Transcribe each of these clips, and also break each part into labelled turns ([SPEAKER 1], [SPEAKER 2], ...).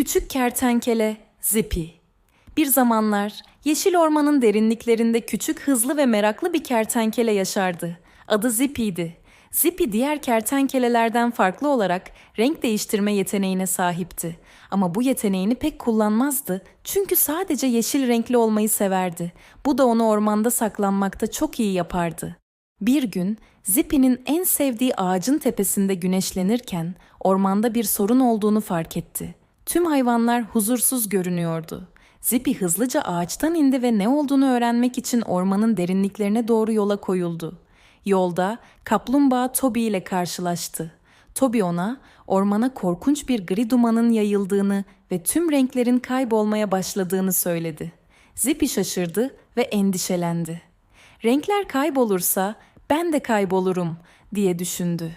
[SPEAKER 1] Küçük kertenkele Zippy. Bir zamanlar yeşil ormanın derinliklerinde küçük, hızlı ve meraklı bir kertenkele yaşardı. Adı Zippy'ydi. Zippy diğer kertenkelelerden farklı olarak renk değiştirme yeteneğine sahipti. Ama bu yeteneğini pek kullanmazdı çünkü sadece yeşil renkli olmayı severdi. Bu da onu ormanda saklanmakta çok iyi yapardı. Bir gün Zippy'nin en sevdiği ağacın tepesinde güneşlenirken ormanda bir sorun olduğunu fark etti. Tüm hayvanlar huzursuz görünüyordu. Zippy hızlıca ağaçtan indi ve ne olduğunu öğrenmek için ormanın derinliklerine doğru yola koyuldu. Yolda kaplumbağa Toby ile karşılaştı. Toby ona ormana korkunç bir gri dumanın yayıldığını ve tüm renklerin kaybolmaya başladığını söyledi. Zippy şaşırdı ve endişelendi. Renkler kaybolursa ben de kaybolurum diye düşündü.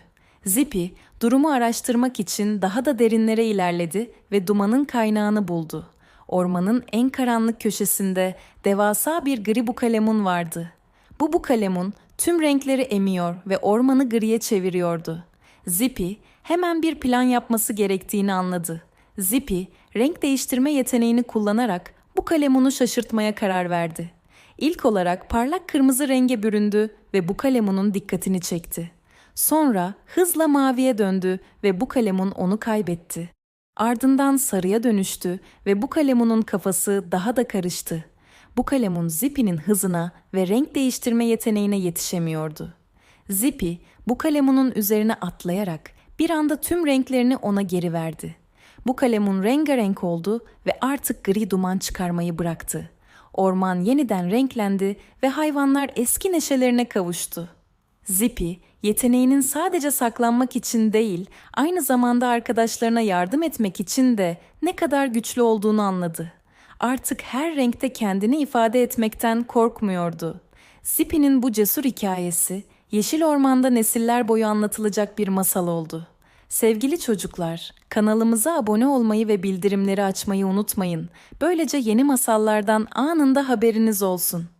[SPEAKER 1] Zippy durumu araştırmak için daha da derinlere ilerledi ve dumanın kaynağını buldu. Ormanın en karanlık köşesinde devasa bir gri bukalemun vardı. Bu bukalemun tüm renkleri emiyor ve ormanı griye çeviriyordu. Zippy hemen bir plan yapması gerektiğini anladı. Zippy renk değiştirme yeteneğini kullanarak bu kalemunu şaşırtmaya karar verdi. İlk olarak parlak kırmızı renge büründü ve bu kalemunun dikkatini çekti. Sonra hızla maviye döndü ve bu kalemun onu kaybetti. Ardından sarıya dönüştü ve bu kalemunun kafası daha da karıştı. Bu kalemun Zippy'nin hızına ve renk değiştirme yeteneğine yetişemiyordu. Zippy bu kalemunun üzerine atlayarak bir anda tüm renklerini ona geri verdi. Bu kalemun rengarenk oldu ve artık gri duman çıkarmayı bıraktı. Orman yeniden renklendi ve hayvanlar eski neşelerine kavuştu. Zippy, yeteneğinin sadece saklanmak için değil, aynı zamanda arkadaşlarına yardım etmek için de ne kadar güçlü olduğunu anladı. Artık her renkte kendini ifade etmekten korkmuyordu. Zippy'nin bu cesur hikayesi, Yeşil Orman'da nesiller boyu anlatılacak bir masal oldu. Sevgili çocuklar, kanalımıza abone olmayı ve bildirimleri açmayı unutmayın. Böylece yeni masallardan anında haberiniz olsun.